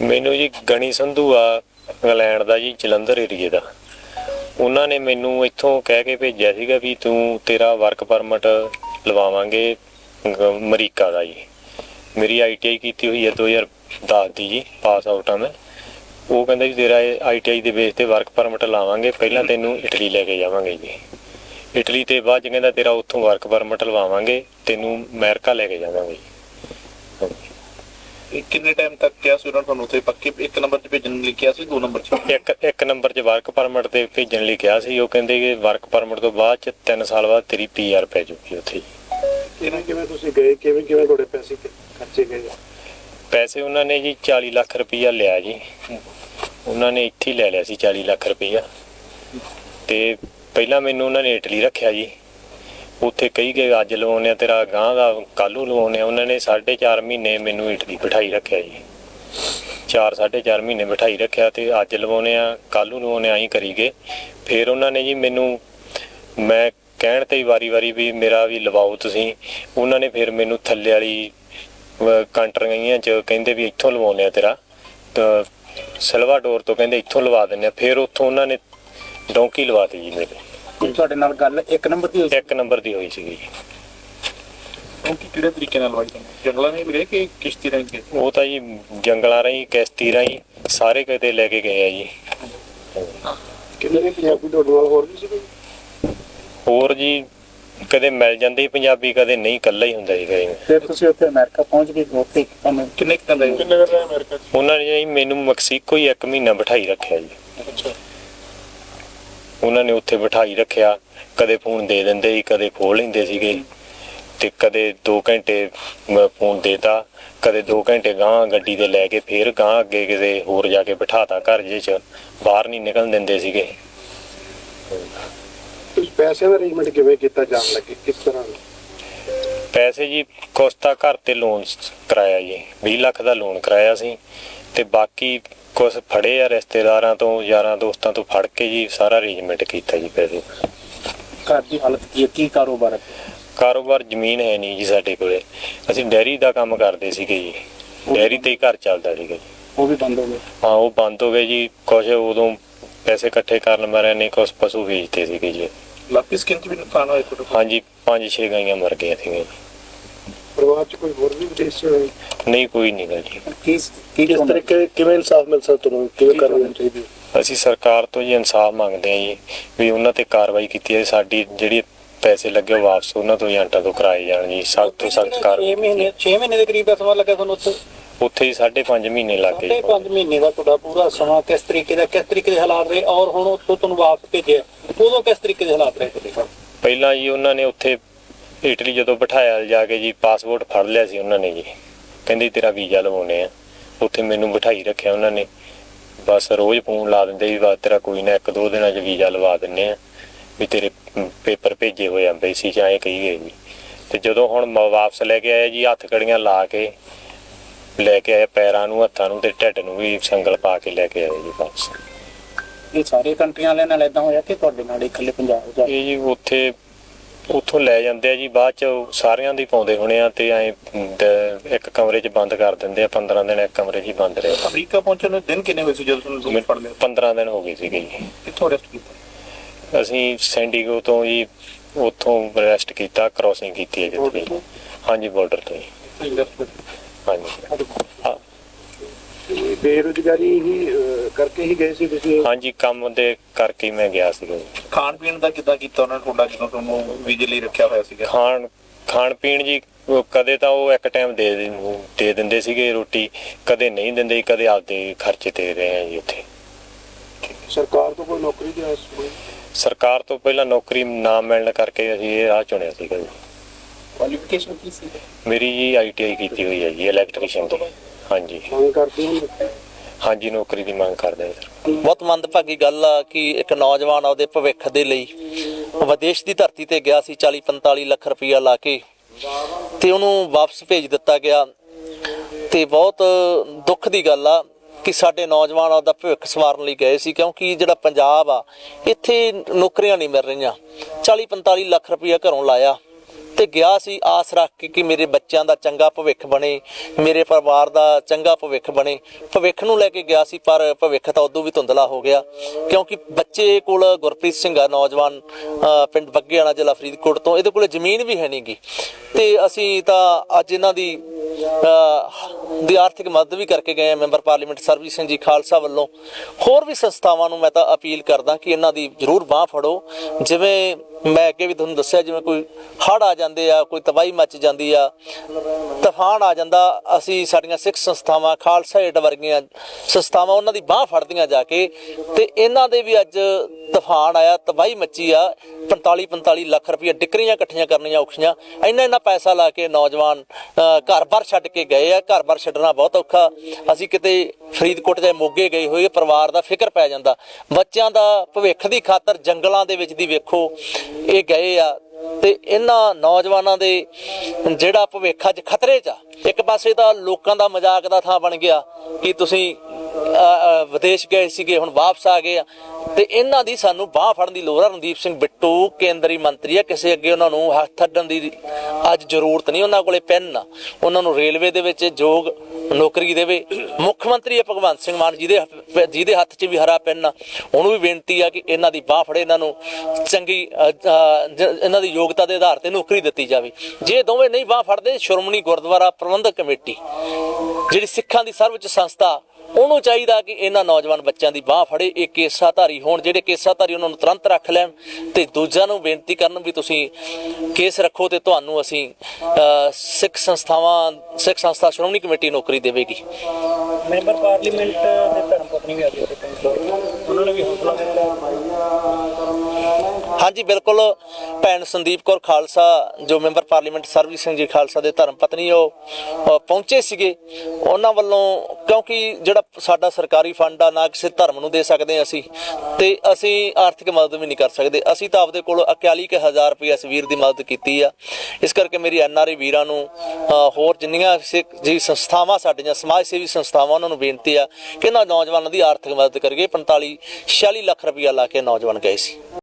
ਮੈਨੂੰ ਜੀ ਗਣੀ ਸੰਧੂ ਆ, ਇੰਗਲੈਂਡ ਦਾ ਜੀ, ਜਲੰਧਰ ਏਰੀਏ ਦਾ। ਉਹਨਾਂ ਨੇ ਮੈਨੂੰ ਇੱਥੋਂ ਕਹਿ ਕੇ ਭੇਜਿਆ ਸੀਗਾ ਵੀ ਤੂੰ ਤੇਰਾ ਵਰਕ ਪਰਮਿਟ ਲਵਾਵਾਂਗੇ ਅਮਰੀਕਾ ਦਾ ਜੀ। ਮੇਰੀ ਆਈਟੀਆਈ ਕੀਤੀ ਹੋਈ ਹੈ 2010 ਦੀ ਜੀ ਪਾਸ ਆਊਟ ਆ ਮੈਂ। ਉਹ ਕਹਿੰਦਾ ਜੀ ਤੇਰਾ ਆਈਟੀਆਈ ਦੇ ਬੇਸ ਤੇ ਵਰਕ ਪਰਮਿਟ ਲਾਵਾਂਗੇ, ਪਹਿਲਾਂ ਤੈਨੂੰ ਇਟਲੀ ਲੈ ਕੇ ਜਾਵਾਂਗੇ ਜੀ। ਇਟਲੀ ਤੇ ਬਾਅਦ 'ਚ ਕਹਿੰਦਾ ਤੇਰਾ ਉੱਥੋਂ ਵਰਕ ਪਰਮਿਟ ਲਵਾਵਾਂਗੇ, ਤੈਨੂੰ ਅਮਰੀਕਾ ਲੈ ਕੇ ਜਾਵਾਂਗੇ ਜੀ। ਕਿੰਨੇ ਟਾਈਮ ਤੱਕ ਕਿਹਾ ਸੀ ਉਹਨਾਂ ਨੇ ਤੁਹਾਨੂੰ ਉੱਥੇ ਪੱਕੇ? ਇੱਕ ਨੰਬਰ 'ਚ ਭੇਜਣ ਲਈ ਕਿਹਾ ਸੀ ਦੋ ਨੰਬਰ 'ਚ? ਇੱਕ ਇੱਕ ਨੰਬਰ 'ਚ ਵਰਕ ਪਰਮਿਟ ਤੇ ਭੇਜਣ ਲਈ ਕਿਹਾ ਸੀ। ਉਹ ਕਹਿੰਦੇ ਕਿ ਵਰਕ ਪਰਮਿਟ ਤੋਂ ਬਾਅਦ 'ਚ 3 ਸਾਲ ਬਾਅਦ ਤੇਰੀ ਪੀਆਰ ਪੈ ਜੂਗੀ ਉੱਥੇ ਕਿਵੇਂ ਕਿਵੇਂ ਤੁਸੀਂ ਗਏ? ਕਿਵੇਂ ਕਿਵੇਂ ਤੁਹਾਡੇ ਪੈਸੇ ਖਰਚੇ ਗਏ? ਪੈਸੇ ਉਹਨਾਂ ਨੇ ਜੀ 40 ਲੱਖ ਰੁਪਈਆ ਲਿਆ ਜੀ। ਉਹਨਾਂ ਨੇ ਇੱਥੇ ਹੀ ਲੈ ਲਿਆ ਸੀ 40 ਲੱਖ ਰੁਪਈਆ। ਤੇ ਪਹਿਲਾਂ ਮੈਨੂੰ ਉਹਨਾਂ ਨੇ ਇਟਲੀ ਰੱਖਿਆ ਜੀ। ਉੱਥੇ ਕਹੀ ਗਏ, ਅੱਜ ਲਵਾਉਣੇ ਆ, ਤੇਰਾ ਗਾਂ ਦਾ ਕੱਲੂ ਲਵਾਉਣੇ ਆ। ਉਹਨਾਂ ਨੇ 4.5 ਮਹੀਨੇ ਮੈਨੂੰ ਇਟਲੀ ਬਿਠਾਈ ਰੱਖਿਆ ਜੀ। 4 4.5 ਮਹੀਨੇ ਬਿਠਾਈ ਰੱਖਿਆ ਤੇ ਅੱਜ ਲਵਾਉਣੇ ਆ ਕੱਲੂ ਲਵਾਉਣੇ ਆਈ ਕਰੀ ਗਏ। ਫਿਰ ਉਹਨਾਂ ਨੇ ਜੀ ਮੈਨੂੰ, ਮੈਂ ਕਹਿਣ ਤੇ ਵਾਰੀ-ਵਾਰੀ ਵੀ ਮੇਰਾ ਵੀ ਲਵਾਓ ਤੁਸੀਂ। ਉਹਨਾਂ ਨੇ ਫਿਰ ਮੈਨੂੰ ਥੱਲੇ ਵਾਲੀ, ਅਹ ਗਈਆਂ ਚ ਕਹਿੰਦੇ ਵੀ ਇੱਥੋਂ ਲਵਾਉਣੇ ਆ ਤੇਰਾ। ਤਾਂ ਸਲਵਾਡੋਰ ਤੋਂ ਕਹਿੰਦੇ ਇੱਥੋਂ ਲਵਾ ਦਿੰਨੇ ਆ। ਫਿਰ ਉੱਥੋਂ ਉਹਨਾਂ ਨੇ ਡੌਂਕੀ ਲਵਾਤੀ ਜੀ ਮੇਰੇ। ਤੁਹਾਡੇ ਨਾਲ ਗੱਲ ਇੱਕ ਨੰਬਰ ਦੀ ਹੋਈ ਇੱਕ ਨੰਬਰ ਦੀ ਹੋਈ ਸੀਗੀ ਜੀ। ਉਹ ਕੀ ਕਿਹੜੇ ਤਰੀਕੇ ਨਾਲ ਲਵਾਈ ਤੁਹਾਨੂੰ ਜੰਗਲਾਂ ਨਹੀਂ ਗਏ ਕਿ ਕਿਸ਼ਤੀ ਰਾਹੀਂ ਗਏ? ਉਹ ਤਾਂ ਜੀ ਜੰਗਲਾਂ ਰਾਹੀਂ ਕਿਸ਼ਤੀ ਰਾਹੀਂ ਸਾਰੇ ਕਿਤੇ ਲੈ ਕੇ ਗਏ ਆ ਜੀ। ਕਿੰਨੇ ਵੀ ਪੰਜਾਬੀ ਤੁਹਾਡੇ ਨਾਲ ਹੋਰ ਵੀ ਜੀ ਕਦੇ ਮਿਲ ਜਾਂਦੇ ਸੀ ਪੰਜਾਬੀ ਕਦੇ ਨਹੀਂ ਇਕੱਲਾ ਹੀ ਹੁੰਦਾ ਸੀ ਕਦੇ। ਫਿਰ ਤੁਸੀਂ ਉੱਥੇ ਅਮਰੀਕਾ ਪਹੁੰਚ ਗਏ ਉੱਥੇ ਤੁਹਾਨੂੰ ਕਿੰਨੇ ਕਿੰਨਾ ਰਹੇ? ਕਿੰਨੇ ਕਰ ਰਹੇ ਅਮਰੀਕਾ ਚ? ਉਹਨਾਂ ਨੇ ਜੀ ਮੈਨੂੰ ਮੈਕਸੀਕੋ ਹੀ ਇੱਕ ਮਹੀਨਾ ਬਿਠਾਈ ਰੱਖਿਆ ਜੀ। ਅੱਛਾ। ਉਹਨਾਂ ਨੇ ਉੱਥੇ ਬਿਠਾਈ ਰੱਖਿਆ। ਕਦੇ ਫੋਨ ਦੇ ਦਿੰਦੇ ਸੀ ਕਦੇ ਖੋਲ ਲੈਂਦੇ ਸੀਗੇ। ਤੇ ਕਦੇ 2 ਘੰਟੇ ਫੋਨ ਦੇਤਾ। ਕਦੇ 2 ਘੰਟੇ ਗਾਂ ਗੱਡੀ ਤੇ ਲੈ ਕੇ ਫੇਰ ਗਾਂ ਅੱਗੇ ਕਿਸੇ ਹੋਰ ਜਾ ਕੇ ਬਿਠਾਤਾ ਘਰ ਜੇ ਚ। ਬਾਹਰ ਨਹੀਂ ਨਿਕਲਣ ਦਿੰਦੇ ਸੀਗੇ। ਪੈਸੇ ਦਾ ਅਰੇਂਜਮੈਂਟ ਕਿਵੇਂ ਕੀਤਾ ਜਾਣ ਲੱਗੇ? ਕਿਸ ਤਰ੍ਹਾਂ? ਪੈਸੇ ਜੀ ਕੋਸਤਾ ਘਰ ਤੇ ਲੋਨ ਕਰਾਇਆ ਜੀ। 20 ਲੱਖ ਦਾ ਲੋਨ ਕਰਾਇਆ ਸੀ। ਤੇ ਬਾਕੀ ਕੁਝ ਫੜੇ ਆ ਰਿਸ਼ਤੇਦਾਰਾਂ ਤੋਂ ਯਾਰਾਂ ਦੋਸਤਾਂ ਤੋਂ ਫੜ ਕੇ ਜੀ ਸਾਰਾ ਅਰੇਂਜਮੈਂਟ ਕੀਤਾ ਜੀ ਪੈਸੇ ਘਰ ਦੀ ਹਾਲਤ ਕੀ ਹੈ? ਕੀ ਕਾਰੋਬਾਰ ਹੈ? ਕਾਰੋਬਾਰ ਜ਼ਮੀਨ ਹੈ ਨਹੀਂ ਜੀ ਸਾਡੇ ਕੋਲੇ। ਅਸੀਂ ਡੈਰੀ ਦਾ ਕੰਮ ਕਰਦੇ ਸੀਗੇ ਜੀ। ਡੈਰੀ ਤੇ ਹੀ ਘਰ ਚੱਲਦਾ ਸੀਗਾ ਜੀ। ਉਹ ਵੀ ਬੰਦ ਹੋ ਗਏ ਹਾਂ ਉਹ ਬੰਦ ਹੋ ਗਏ ਜੀ। ਕੁਝ ਉਦੋਂ ਪੈਸੇ ਇਕੱਠੇ ਕਰਨ ਮਾਰਿਆਂ ਨੇ ਕੁਝ ਪਸ਼ੂ ਵੇਚਦੇ ਸੀਗੇ ਜੀ। ਲਾਪਿਸ ਕਿੰਚ ਵੀ ਨੁਕਸਾਨ ਹੋਇਆ ਕੋਲ? ਹਾਂਜੀ ਪੰਜ ਛੇ ਗਾਈਆਂ ਮਰ ਗਈਆਂ ਸੀਗੀਆਂ ਜੀ। ਪਰਿਵਾਰ ਚ ਕੋਈ ਹੋਰ ਵੀ ਵਿਦੇਸ਼ ਹੋਏ ਨਹੀਂ ਕੋਈ ਨਹੀਂ ਗਾ ਜੀ। ਕੀ ਕੀ ਕਿਸ ਤਰੀਕੇ ਕਿਵੇਂ ਇਨਸਾਫ ਮਿਲ ਸਕਦਾ ਤੁਹਾਨੂੰ? ਕਿਵੇਂ ਕਰਨਾ ਚਾਹੀਦੀ ਅਸੀਂ ਸਰਕਾਰ ਤੋਂ ਜੀ ਇਨਸਾਫ ਮੰਗਦੇ ਹਾਂ ਜੀ ਵੀ ਉਹਨਾਂ ਤੇ ਕਾਰਵਾਈ ਕੀਤੀ ਹੈ ਸਾਡੀ ਜਿਹੜੀ ਪੈਸੇ ਲੱਗੇ ਉਹ ਵਾਪਸ ਉਹਨਾਂ ਤੋਂ ਏਜੰਟਾਂ ਤੋਂ ਕਰਾਏ ਜਾਣ ਜੀ। ਸਖਤ ਤੋਂ ਸਖਤ 6 ਕਾਰਵਾਈ ਮਹੀਨੇ 6 ਮਹੀਨੇ ਦੇ ਕਰੀਬ ਦਾ ਸਮਾਂ ਲੱਗਾ ਤੁਹਾਨੂੰ ਉੱਥੇ? ਉੱਥੇ ਹੀ 5.5 ਮਹੀਨੇ ਲੱਗ ਗਏ ਸਾਢੇ ਜੀ। ਪੰਜ ਮਹੀਨੇ ਦਾ ਤੁਹਾਡਾ ਪੂਰਾ ਸਮਾਂ ਕਿਸ ਤਰੀਕੇ ਦਾ ਕਿਸ ਤਰੀਕੇ ਦੇ ਹਾਲਾਤ ਰਹੇ? ਔਰ ਹੁਣ ਉੱਥੋਂ ਤੁਹਾਨੂੰ ਵਾਪਸ ਭੇਜਿਆ। ਉਦੋਂ ਕਿਸ ਤਰੀਕੇ ਦੇ ਹਾਲਾਤ ਰਹੇ ਤੁਹਾਡੇ ਪਹਿਲਾਂ ਜੀ ਉਹਨਾਂ ਨੇ ਉੱਥੇ ਇਟਲੀ ਜਦੋਂ ਬਿਠਾਇਆ ਜਾ ਕੇ ਜੀ ਪਾਸਪੋਰਟ ਫੜ ਲਿਆ ਸੀ ਉਹਨਾਂ ਨੇ ਜੀ। ਕਹਿੰਦੇ ਤੇਰਾ ਵੀਜ਼ਾ ਲਵਾਉਣੇ ਆ। ਉੱਥੇ ਮੈਨੂੰ ਬਿਠਾਈ ਰੱਖਿਆ ਉਹਨਾਂ ਨੇ। ਬਸ ਰੋਜ਼ ਫੋਨ ਲਾ ਦਿੰਦੇ ਵੀ ਬਸ ਤੇਰਾ ਕੋਈ ਨਾ ਇੱਕ ਦੋ ਦਿਨਾਂ 'ਚ ਵੀਜ਼ਾ ਲਵਾ ਦਿੰਨੇ ਆ। ਵੀ ਤੇਰੇ ਪੇਪਰ ਭੇਜੇ ਹੋਏ ਆ ਐਮਬੈਸੀ 'ਚ ਆਏ ਕਹੀ ਗਏ ਜੀ। ਤੇ ਜਦੋਂ ਹੁਣ ਮ- ਵਾਪਸ ਲੈ ਕੇ ਆਏ ਜੀ ਹੱਥ ਕੜੀਆਂ ਲਾ ਕੇ ਲੈ ਕੇ ਆਏ ਪੈਰਾਂ ਨੂੰ ਹੱਥਾਂ ਨੂੰ ਤੇ ਢਿੱਡ ਨੂੰ ਵੀ ਸੰਗਲ ਪਾ ਕੇ ਲੈ ਕੇ ਆਏ ਜੀ ਵਾਪਸ। ਇਹ ਸਾਰੇ ਕੰਟਰੀਆਂ ਵਾਲਿਆਂ ਨਾਲ ਇਦਾਂ ਹੋਇਆ ਕਿ ਤੁਹਾਡੇ ਨਾਲ ਇਕੱਲੇ ਪੰਜਾਬ ਦਾ ਇਹ ਜੀ ਉੱਥੇ ਉੱਥੋਂ ਲੈ ਜਾਂਦੇ ਆ ਜੀ ਬਾਅਦ ਚ ਸਾਰਿਆਂ ਦੀ ਪਾਉਂਦੇ ਹੋਣੇ ਆ ਤੇ ਐ ਇੱਕ ਕਮਰੇ 'ਚ ਬੰਦ ਕਰ ਦਿੰਦੇ ਆ 15 ਦਿਨ ਇੱਕ ਕਮਰੇ 'ਚ ਹੀ ਬੰਦ ਰਹੇ ਅਮਰੀਕਾ ਪਹੁੰਚਣ ਨੂੰ ਦਿਨ ਕਿੰਨੇ ਹੋਏ ਸੀ ਜਦੋਂ ਤੁਹਾਨੂੰ ਲੋਕ ਫੜ ਲਿਆ? 15 ਦਿਨ ਹੋ ਗਏ ਸੀਗੇ ਜੀ। ਕਿੱਥੋਂ ਅਰੈਸਟ ਕੀਤਾ? ਅਸੀਂ ਸੈਂਡੀਗੋ ਤੋਂ ਜੀ ਉੱਥੋਂ ਅਰੈਸਟ ਕੀਤਾ ਕ੍ਰਾਸਿੰਗ ਕੀਤੀ ਹੈ ਜਿੱਥੇ। ਹਾਂਜੀ ਬਾਰਡਰ ਤੋਂ ਜੀ। ਹਾਂਜੀ। ਬੇਰੁਜ਼ਗਾਰੀ ਹੀ ਕਰਕੇ ਹੀ ਗਏ ਸੀ ਤੁਸੀਂ? ਹਾਂਜੀ ਕੰਮ ਦੇ ਕਰਕੇ ਮੈਂ ਗਿਆ ਸੀਗਾ ਜੀ। ਖਾਣ ਪੀਣ ਦਾ ਕਿੱਦਾਂ ਕੀਤਾ ਉਹਨਾਂ ਨੇ? ਤੁਹਾਡਾ ਜਦੋਂ ਤੁਹਾਨੂੰ ਵੀਜ਼ੇ ਲਈ ਰੱਖਿਆ ਹੋਇਆ ਸੀਗਾ? ਖਾਣ ਖਾਣ ਪੀਣ ਜੀ ਉਹ ਕਦੇ ਤਾਂ ਉਹ ਇੱਕ ਟਾਈਮ ਦੇ ਦਿੰ- ਦੇ ਦਿੰਦੇ ਸੀਗੇ ਰੋਟੀ ਕਦੇ ਨਹੀਂ ਦਿੰਦੇ ਸੀ, ਕਦੇ ਆਪਦੇ ਖਰਚੇ ਤੇ ਰਹੇ ਆ ਜੀ ਉੱਥੇ। ਸਰਕਾਰ ਤੋਂ ਕੋਈ ਨੌਕਰੀ ਦੀ ਆਸ ਸਰਕਾਰ ਤੋਂ ਪਹਿਲਾਂ ਨੌਕਰੀ ਨਾ ਮਿਲਣ ਕਰਕੇ ਅਸੀਂ ਇਹ ਰਾਹ ਚੁਣਿਆ ਸੀਗਾ ਜੀ। ਕੁਆਲੀਫਿਕੇਸ਼ਨ ਕੀ ਸੀ ਮੇਰੀ ਜੀ ਆਈਟੀਆਈ ਕੀਤੀ ਹੋਈ ਹੈ ਜੀ ਇਲੈਕਟ੍ਰੀਸ਼ੀਅਨ ਦੀ। ਹਾਂਜੀ। ਮੰਗ ਕਰਦੇ ਹੋ ਹਾਂਜੀ, ਨੌਕਰੀ ਦੀ ਮੰਗ ਕਰਦੇ ਹਾਂ ਸਰ। ਬਹੁਤ ਮੰਦਭਾਗੀ ਗੱਲ ਆ ਕਿ ਇੱਕ ਨੌਜਵਾਨ ਆਪਦੇ ਭਵਿੱਖ ਦੇ ਲਈ ਵਿਦੇਸ਼ ਦੀ ਧਰਤੀ ਤੇ ਗਿਆ ਸੀ 40 45 ਲੱਖ ਰੁਪਇਆ ਲਾ ਕੇ ਤੇ ਉਹਨੂੰ ਵਾਪਸ ਭੇਜ ਦਿੱਤਾ ਗਿਆ। ਤੇ ਬਹੁਤ ਦੁੱਖ ਦੀ ਗੱਲ ਆ ਕਿ ਸਾਡੇ ਨੌਜਵਾਨ ਆਪਦਾ ਭਵਿੱਖ ਸਵਾਰਨ ਲਈ ਗਏ ਸੀ, ਕਿਉਂਕਿ ਜਿਹੜਾ ਪੰਜਾਬ ਆ, ਇੱਥੇ ਨੌਕਰੀਆਂ ਨਹੀਂ ਮਿਲ ਰਹੀਆਂ। 40 45 ਲੱਖ ਰੁਪਇਆ ਘਰੋਂ ਲਾਇਆ। ਤੇ ਗਿਆ ਸੀ, ਆਸ ਰੱਖ ਕੇ ਕਿ ਮੇਰੇ ਬੱਚਿਆਂ ਦਾ ਚੰਗਾ ਭਵਿੱਖ ਬਣੇ, ਮੇਰੇ ਪਰਿਵਾਰ ਦਾ ਚੰਗਾ ਭਵਿੱਖ ਬਣੇ। ਭਵਿੱਖ ਨੂੰ ਲੈ ਕੇ ਗਿਆ ਸੀ, ਪਰ ਭਵਿੱਖ ਤਾਂ ਉਦੋਂ ਵੀ ਧੁੰਦਲਾ ਹੋ ਗਿਆ, ਕਿਉਂਕਿ ਬੱਚੇ ਕੋਲ ਗੁਰਪ੍ਰੀਤ ਸਿੰਘ ਆ, ਨੌਜਵਾਨ, ਅਹ ਪਿੰਡ ਬੱਗੇਆਣਾ ਜ਼ਿਲ੍ਹਾ ਫਰੀਦਕੋਟ ਤੋਂ, ਇਹਦੇ ਕੋਲ ਜ਼ਮੀਨ ਵੀ ਹੈ ਨਹੀਂਗੀ ਤੇ ਅਸੀਂ ਤਾਂ ਅੱਜ ਇਹਨਾਂ ਦੀ ਦੀ ਆਰਥਿਕ ਮਦਦ ਵੀ ਕਰਕੇ ਗਏ ਆ ਮੈਂਬਰ ਪਾਰਲੀਮੈਂਟ ਸਰਬਜੀਤ ਸਿੰਘ ਜੀ ਖਾਲਸਾ ਵੱਲੋਂ। ਹੋਰ ਵੀ ਸੰਸਥਾਵਾਂ ਨੂੰ ਮੈਂ ਤਾਂ ਅਪੀਲ ਕਰਦਾ ਕਿ ਇਹਨਾਂ ਦੀ ਜ਼ਰੂਰ ਬਾਹ ਫੜੋ, ਜਿਵੇਂ ਮੈਂ ਅੱਗੇ ਵੀ ਤੁਹਾਨੂੰ ਦੱਸਿਆ, ਜਿਵੇਂ ਕੋਈ ਹੜ੍ਹ ਆ ਜਾਂਦੇ ਆ, ਕੋਈ ਤਬਾਹੀ ਮੱਚ ਜਾਂਦੀ ਆ, ਤੂਫਾਨ ਆ ਜਾਂਦਾ, ਅਸੀਂ ਸਾਡੀਆਂ ਸਿੱਖ ਸੰਸਥਾਵਾਂ, ਖਾਲਸਾ ਏਡ ਵਰਗੀਆਂ ਸੰਸਥਾਵਾਂ, ਉਹਨਾਂ ਦੀ ਬਾਹ ਫੜਦੀਆਂ ਜਾ ਕੇ, ਤੇ ਇਹਨਾਂ ਦੇ ਵੀ ਅੱਜ ਤੂਫਾਨ ਆਇਆ, ਤਬਾਹੀ ਮੱਚੀ ਆ 45 45 ਲੱਖ ਰੁਪਏ ਡਿਕਰੀਆਂ ਇਕੱਠੀਆਂ ਕਰਨੀਆਂ ਔਖੀਆਂ, ਇੰਨਾ ਇੰਨਾ ਪੈਸਾ ਲਾ ਕੇ ਨੌਜਵਾਨ ਘਰ-ਬਾਰ ਛੱਡ ਕੇ ਗਏ ਆ, ਘਰ-ਬਾਰ ਛੱਡਣਾ ਬਹੁਤ ਔਖਾ, ਅਸੀਂ ਕਿਤੇ ਫਰੀਦਕੋਟ ਜਾਂ ਮੋਗੇ ਗਏ ਹੋਏ ਪਰਿਵਾਰ ਦਾ ਫਿਕਰ ਪੈ ਜਾਂਦਾ। ਬੱਚਿਆਂ ਦਾ ਭਵਿੱਖ ਦੀ ਖਾਤਰ ਜੰਗਲਾਂ ਦੇ ਵਿੱਚ ਦੀ ਵੇਖੋ, ਇਹ ਗਏ ਆ। ਤੇ ਇਹਨਾਂ ਨੌਜਵਾਨਾਂ ਦੇ ਜਿਹੜਾ ਭਵਿੱਖ ਅੱਜ ਖਤਰੇ 'ਚ ਆ। ਇੱਕ ਪਾਸੇ ਤਾਂ ਲੋਕਾਂ ਦਾ ਮਜ਼ਾਕ ਦਾ ਥਾਂ ਬਣ ਗਿਆ ਕਿ ਤੁਸੀਂ ਵਿਦੇਸ਼ ਗਏ ਸੀਗੇ, ਹੁਣ ਵਾਪਸ ਆ ਗਏ ਆ। ਤੇ ਇਹਨਾਂ ਦੀ ਸਾਨੂੰ ਬਾਹ ਫੜਨ ਦੀ ਲੋੜ ਆ। ਰਣਦੀਪ ਸਿੰਘ ਬਿੱਟੂ, ਕੇਂਦਰੀ ਮੰਤਰੀ ਆ। ਕਿਸੇ ਅੱਗੇ ਉਹਨਾਂ ਨੂੰ ਹੱਥ ਅੱਡਣ ਦੀ ਅੱਜ ਜ਼ਰੂਰਤ ਨਹੀਂ। ਉਹਨਾਂ ਕੋਲੇ ਪੈਨ ਆ। ਉਹਨਾਂ ਨੂੰ ਰੇਲਵੇ ਦੇ ਵਿੱਚ ਯੋਗ ਨੌਕਰੀ ਦੇਵੇ। ਮੁੱਖ ਮੰਤਰੀ ਆ ਭਗਵੰਤ ਸਿੰਘ ਮਾਨ, ਜਿਹਦੇ ਜਿਹਦੇ ਹੱਥ 'ਚ ਵੀ ਹਰਾ ਪੈਨ। ਆ ਉਹਨੂੰ ਵੀ ਬੇਨਤੀ ਆ ਕਿ ਇਹਨਾਂ ਦੀ ਬਾਹ ਫੜੇ, ਇਹਨਾਂ ਨੂੰ ਚੰਗੀ ਇਹਨਾਂ ਦੀ ਯੋਗਤਾ ਦੇ ਆਧਾਰ ਤੇ ਨੌਕਰੀ ਦਿੱਤੀ ਜਾਵੇ। ਜੇ ਦੋਵੇਂ ਨਹੀਂ ਬਾਹ ਫੜਦੇ, ਸ਼੍ਰੋਮਣੀ ਗੁਰਦੁਆਰਾ ਪ੍ਰਬੰਧਕ ਕਮੇਟੀ, ਜਿਹੜੀ ਸਿੱਖਾਂ ਦੀ ਸਰਵਉੱਚ ਸੰਸਥਾ ਉਹਨੂੰ ਚਾਹੀਦਾ ਕਿ ਇਹਨਾਂ ਨੌਜਵਾਨ ਬੱਚਿਆਂ ਦੀ ਬਾਹ ਫੜੇ, ਇਹ ਕੇਸਾਧਾਰੀ ਹੋਣ, ਜਿਹੜੇ ਕੇਸਾਧਾਰੀ ਉਹਨਾਂ ਨੂੰ ਤੁਰੰਤ ਰੱਖ ਲੈਣ ਤੇ ਦੂਜਿਆਂ ਨੂੰ ਬੇਨਤੀ ਕਰਨ ਵੀ ਤੁਸੀਂ ਕੇਸ ਰੱਖੋ ਤੇ ਤੁਹਾਨੂੰ ਅਸੀਂ ਸਿੱਖ ਸੰਸਥਾਵਾਂ, ਸਿੱਖ ਸੰਸਥਾ ਸ਼੍ਰੋਮਣੀ ਕਮੇਟੀ ਨੌਕਰੀ ਦੇਵੇਗੀ। ਮੈਂਬਰ ਪਾਰਲੀਮੈਂਟ ਦੇ ਧਰਮ ਪਤਨੀ ਵੀ ਆ ਗਏ ਉਹਨਾਂ ਨੇ ਵੀ ਹੌਸਲਾ ਦਿੱਤਾ। ਹਾਂਜੀ, ਬਿਲਕੁਲ। ਭੈਣ ਸੰਦੀਪ ਕੌਰ ਖਾਲਸਾ, ਜੋ ਮੈਂਬਰ ਪਾਰਲੀਮੈਂਟ ਸਰਬਜੀਤ ਸਿੰਘ ਜੀ ਖਾਲਸਾ ਦੇ ਧਰਮ ਪਤਨੀ ਉਹ ਪਹੁੰਚੇ ਸੀਗੇ। ਉਹਨਾਂ ਵੱਲੋਂ, ਕਿਉਂਕਿ ਜਿਹੜਾ ਸਾਡਾ ਸਰਕਾਰੀ ਫੰਡ ਆ, ਨਾ ਕਿਸੇ ਧਰਮ ਨੂੰ ਦੇ ਸਕਦੇ ਹਾਂ ਅਸੀਂ, ਤੇ ਅਸੀਂ ਆਰਥਿਕ ਮਦਦ ਵੀ ਨਹੀਂ ਕਰ ਸਕਦੇ। ਅਸੀਂ ਤਾਂ ਆਪਦੇ ਕੋਲ 41000 ਰੁਪਏ ਇਸ ਵੀਰ ਦੀ ਮਦਦ ਕੀਤੀ ਆ। ਇਸ ਕਰਕੇ ਮੇਰੀ ਐਨਆਰਆਈ ਵੀਰਾਂ ਨੂੰ ਹੋਰ ਜਿੰਨੀਆਂ ਸਿੱਖ ਜੀ ਸੰਸਥਾਵਾਂ ਸਾਡੀਆਂ, ਸਮਾਜ ਸੇਵੀ ਸੰਸਥਾਵਾਂ, ਉਹਨਾਂ ਨੂੰ ਬੇਨਤੀ ਆ ਕਿ ਇਹਨਾਂ ਨੌਜਵਾਨਾਂ ਦੀ ਆਰਥਿਕ ਮਦਦ ਕਰੀਏ। 45 46 ਲੱਖ ਰੁਪਇਆ ਲਾ ਕੇ ਨੌਜਵਾਨ ਗਏ ਸੀ।